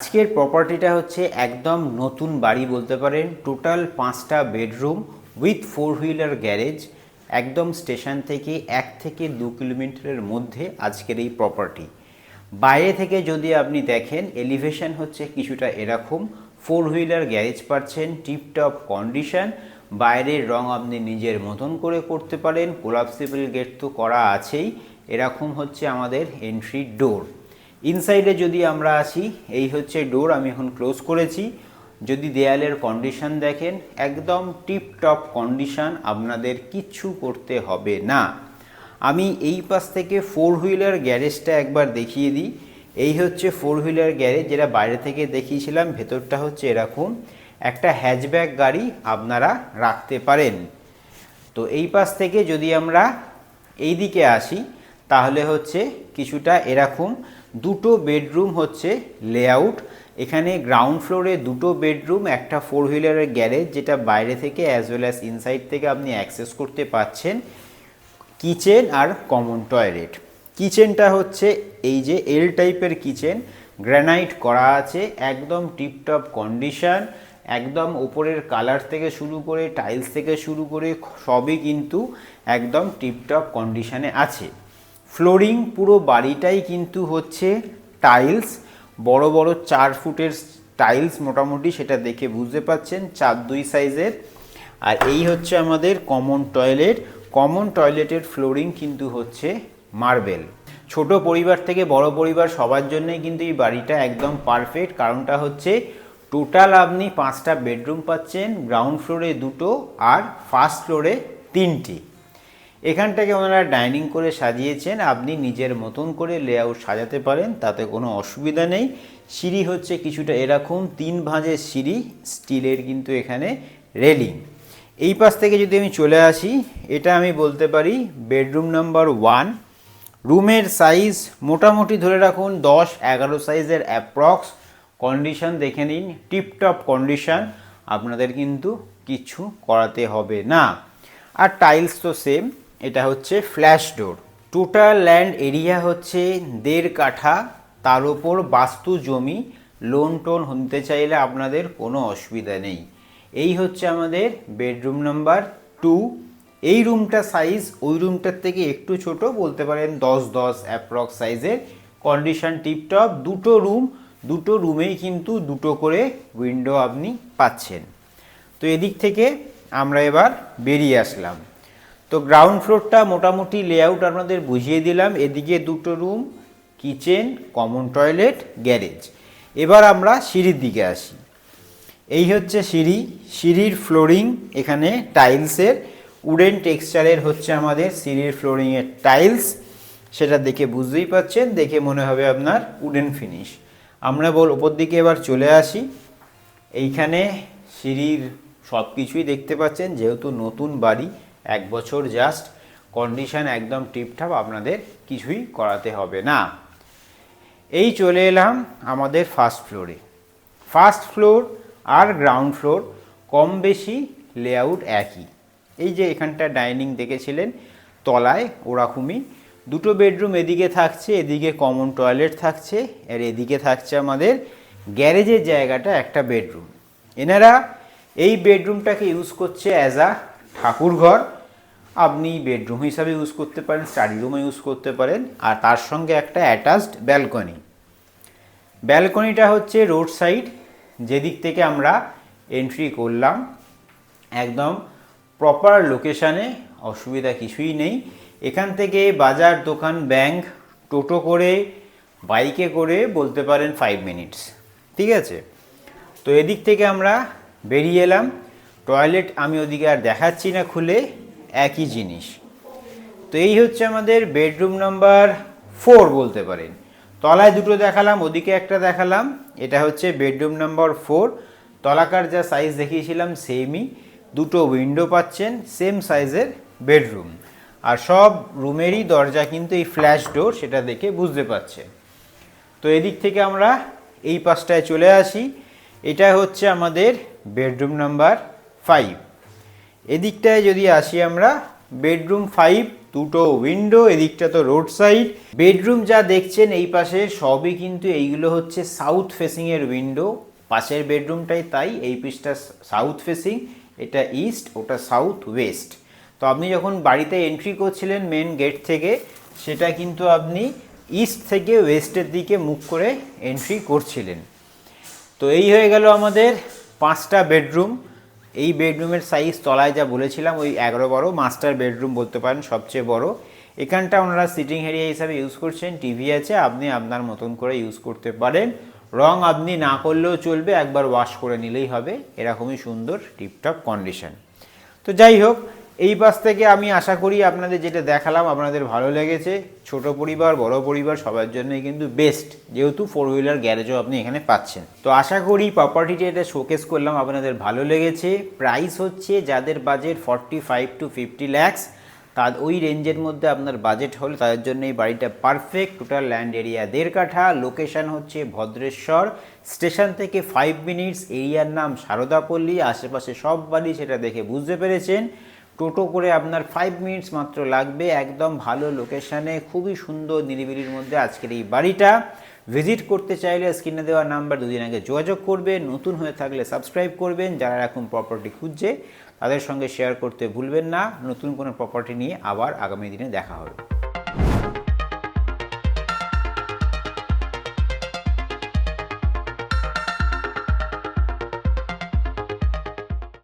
আজকের প্রপার্টিটা হচ্ছে একদম নতুন বাড়ি বলতে পারেন টোটাল পাঁচটা bedroom with four wheeler garage একদম স্টেশন থেকে এক থেকে দু কিলোমিটারের মধ্যে আজকের এই প্রপার্টি বাইরে থেকে যদি আপনি দেখেন এলিভেশন হচ্ছে কিছুটা এরকম ফোর হুইলার গ্যারেজ পাচ্ছেন টিপটপ কন্ডিশন বাইরের রং আপনি নিজের মতন করে করতে পারেন কোলাপসিবল গেট তো করা আছেই, এরকম হচ্ছে আমাদের এন্ট্রি ডোর ইনসাইডে যদি আমরা আসি, এই হচ্ছে ডোর আমি এখন ক্লোজ করেছি। যদি দেয়ালের কন্ডিশন দেখেন, একদম টিপ টপ কন্ডিশন আপনাদের কিচ্ছু করতে হবে না। আমি এই পাশ থেকে ফোর হুইলার গ্যারেজটা একবার দেখিয়ে দিই। এই হচ্ছে ফোর হুইলার গ্যারেজ যেটা বাইরে থেকে দেখিয়েছিলাম, ভেতরটা হচ্ছে এরকম। একটা হ্যাচব্যাক গাড়ি আপনারা রাখতে পারেন। তো এই পাশ থেকে যদি আমরা এই দিকে আসি, তাহলে হচ্ছে কিছুটা এরকম। দুটো বেডরুম হচ্ছে লেআউট এখানে গ্রাউন্ড ফ্লোরে দুটো বেডরুম, একটা ফোর হুইলারের গ্যারেজ যেটা বাইরে থেকে অ্যাজ ওয়েল অ্যাজ ইনসাইড থেকে আপনি অ্যাক্সেস করতে পাচ্ছেন। কিচেন আর কমন টয়লেট কিচেনটা হচ্ছে এই যে এল টাইপের কিচেন গ্রানাইট করা আছে, একদম টিপটপ কন্ডিশন একদম ওপরের কালার থেকে শুরু করে টাইলস থেকে শুরু করে, সবই কিন্তু একদম টিপটপ কন্ডিশানে আছে। ফ্লোরিং পুরো বাড়িটাই কিন্তু হচ্ছে টাইলস। বড় বড় চার ফুটের টাইলস মোটামুটি সেটা দেখে বুঝতে পাচ্ছেন, চার, দুই সাইজের। আর এই হচ্ছে আমাদের কমন টয়লেট। কমন টয়লেটের ফ্লোরিং কিন্তু হচ্ছে মার্বেল। ছোট পরিবার থেকে বড় পরিবার সবার জন্যই কিন্তু এই বাড়িটা একদম পারফেক্ট। কারণটা হচ্ছে টোটাল আপনি পাঁচটা বেডরুম পাচ্ছেন, গ্রাউন্ড ফ্লোরে দুটো আর ফার্স্ট ফ্লোরে তিনটি। এখানটাকে ওনারা ডাইনিং করে সাজিয়েছেন। আপনি নিজের মতন করে লেআউট সাজাতে পারেন, তাতে কোনো অসুবিধা নেই। সিঁড়ি হচ্ছে কিছুটা এরকম, তিন ভাঁজের সিঁড়ি, স্টিলের কিন্তু এখানে রেলিং। এই পাশ থেকে যদি আমি চলে আসি, এটা আমি বলতে পারি বেডরুম নাম্বার ওয়ান। রুমের সাইজ মোটামুটি ধরে রাখুন, দশ এগারো সাইজের অ্যাপ্রক্স। কন্ডিশন দেখে নিন, টিপটপ কন্ডিশন। আপনাদের কিন্তু কিছু করাতে হবে না। আর টাইলস তো সেম। এটা হচ্ছে flush door total land area হচ্ছে দেড় কাঠা, তার উপর বাস্তু জমি লোন টোন হতে চাইলে আপনাদের কোনো অসুবিধা নেই। এই হচ্ছে আমাদের বেডরুম নাম্বার টু এই রুমটা সাইজ ওই রুমটার থেকে একটু ছোট, বলতে পারেন দশ দশ অ্যাপ্রক্স সাইজের কন্ডিশন টিপটপ দুটো রুম দুটো রুমেই কিন্তু দুটো করে উইন্ডো আপনি পাচ্ছেন। তো এদিক থেকে আমরা এবার বেরিয়ে আসলাম। তো গ্রাউন্ড ফ্লোরটা মোটামুটি লেআউট আপনাদের বুঝিয়ে দিলাম। এদিকে দুটো room kitchen common toilet garage এবার আমরা সিঁড়ির দিকে আসি। এই হচ্ছে সিঁড়ি। সিঁড়ির ফ্লোরিং এখানে টাইলসের উডেন টেক্সচারের হচ্ছে আমাদের সিঁড়ির ফ্লোরিংয়ের টাইলস সেটা দেখে বুঝতেই পাচ্ছেন, দেখে মনে হবে আপনার উডেন ফিনিশ আমরা বল ওপর দিকে এবার চলে আসি। এইখানে সিঁড়ির সব কিছুই দেখতে পাচ্ছেন, যেহেতু নতুন বাড়ি এক বছর জাস্ট কন্ডিশন একদম টিপঠাপ আপনাদের কিছুই করাতে হবে না। এই চলে এলাম আমাদের ফার্স্ট ফ্লোরে ফার্স্ট ফ্লোর আর গ্রাউন্ড ফ্লোর কম বেশি লেআউট একই। এই যে এখানটা ডাইনিং দেখেছিলেন, তলায় ওরকমই। দুটো বেডরুম এদিকে থাকছে, এদিকে কমন টয়লেট থাকছে, আর এদিকে থাকছে আমাদের গ্যারেজের জায়গাটা একটা বেডরুম এনারা এই বেডরুমটাকে ইউজ করছে অ্যাজ আ ঠাকুরঘর, আপনি বেডরুম হিসাবে ইউজ করতে পারেন স্টাডি রুমে ইউজ করতে পারেন, আর তার সঙ্গে একটা অ্যাটাচড ব্যালকনি ব্যালকনিটা হচ্ছে রোড সাইড যেদিক থেকে আমরা এন্ট্রি করলাম। একদম প্রপার লোকেশানে অসুবিধা কিছুই নেই। এখান থেকে বাজার, দোকান ব্যাংক টোটো করে বাইকে করে বলতে পারেন ফাইভ মিনিটস ঠিক আছে? তো এদিক থেকে আমরা বেরিয়ে এলাম। টয়লেট আমি ওদিকে আর দেখাচ্ছি না খুলে, একই জিনিস। তো এই হচ্ছে আমাদের বেডরুম নাম্বার ফোর বলতে পারেন। তলায় দুটো দেখালাম, ওদিকে একটা দেখালাম, এটা হচ্ছে বেডরুম নাম্বার ফোর। তলাকার যা সাইজ দেখিয়েছিলাম সেমই দুটো উইন্ডো পাচ্ছেন সেম সাইজের বেডরুম। আর সব রুমেরই দরজা কিন্তু এই ফ্ল্যাশ ডোর সেটা দেখে বুঝতে পারছেন তো এদিক থেকে আমরা এই পাশটায় চলে আসি। এটা হচ্ছে আমাদের বেডরুম নাম্বার ফাইভ এদিকটায় যদি আসি আমরা বেডরুম ফাইভ দুটো উইন্ডো এদিকটা তো রোড সাইড বেডরুম যা দেখছেন এই পাশে, সবই কিন্তু এইগুলো হচ্ছে সাউথ ফেসিং এর উইন্ডো পাশের বেডরুমটাই তাই, এই পিসটা সাউথ ফেসিং এটা ইস্ট ওটা সাউথ ওয়েস্ট তো আপনি যখন বাড়িতে এন্ট্রি করছিলেন মেন গেট থেকে, সেটা কিন্তু আপনি ইস্ট থেকে ওয়েস্টের দিকে মুখ করে এন্ট্রি করছিলেন। তো এই হয়ে গেল আমাদের পাঁচটা বেডরুম এই বেডরুমের সাইজ তলায় যা বলেছিলাম, ওই এগারো বারো মাস্টার বেডরুম বলতে পারেন সবচেয়ে বড়। এখানটা ওনারা সিটিং এরিয়া হিসাবে ইউজ করছেন টিভি আছে, আপনি আপনার মতন করে ইউজ করতে পারেন। রং আপনি না করলেও চলবে, একবার ওয়াশ করে নিলেই হবে, এরকমই সুন্দর টিপটপ কন্ডিশন তো যাই হোক এই পাশ থেকে আমি আশা করি আপনাদের যেটা দেখালাম আপনাদের ভালো লেগেছে। ছোট পরিবার, বড় পরিবার সবার জন্যই কিন্তু বেস্ট যেহেতু ফোর হুইলার গ্যারেজও আপনি এখানে পাচ্ছেন। তো আশা করি প্রপার্টিটা এটা শোকেস করলাম, আপনাদের ভালো লেগেছে। প্রাইস হচ্ছে যাদের budget forty five to fifty lakhs তার ওই রেঞ্জের মধ্যে আপনার বাজেট হলে তাদের জন্য এই বাড়িটা পারফেক্ট টোটাল ল্যান্ড এরিয়া দেড় কাঠা লোকেশন হচ্ছে ভদ্রেশ্বর। স্টেশন থেকে ফাইভ মিনিটস এরিয়ার নাম সারদাপল্লী, আশেপাশে সব বাড়ি সেটা দেখে বুঝতে পেরেছেন। টোটো করে আপনার ফাইভ মিনিটস মাত্র লাগবে। একদম ভালো লোকেশানে খুবই সুন্দর নিরিবিলির মধ্যে আজকের এই বাড়িটা। ভিজিট করতে চাইলে স্ক্রিনে দেওয়া নাম্বার দুদিন আগে যোগাযোগ করবেন নতুন হয়ে থাকলে সাবস্ক্রাইব করবেন। যারা এখন প্রপার্টি খুঁজছে, তাদের সঙ্গে শেয়ার করতে ভুলবেন না। নতুন কোনো প্রপার্টি নিয়ে আবার আগামী দিনে দেখা হবে।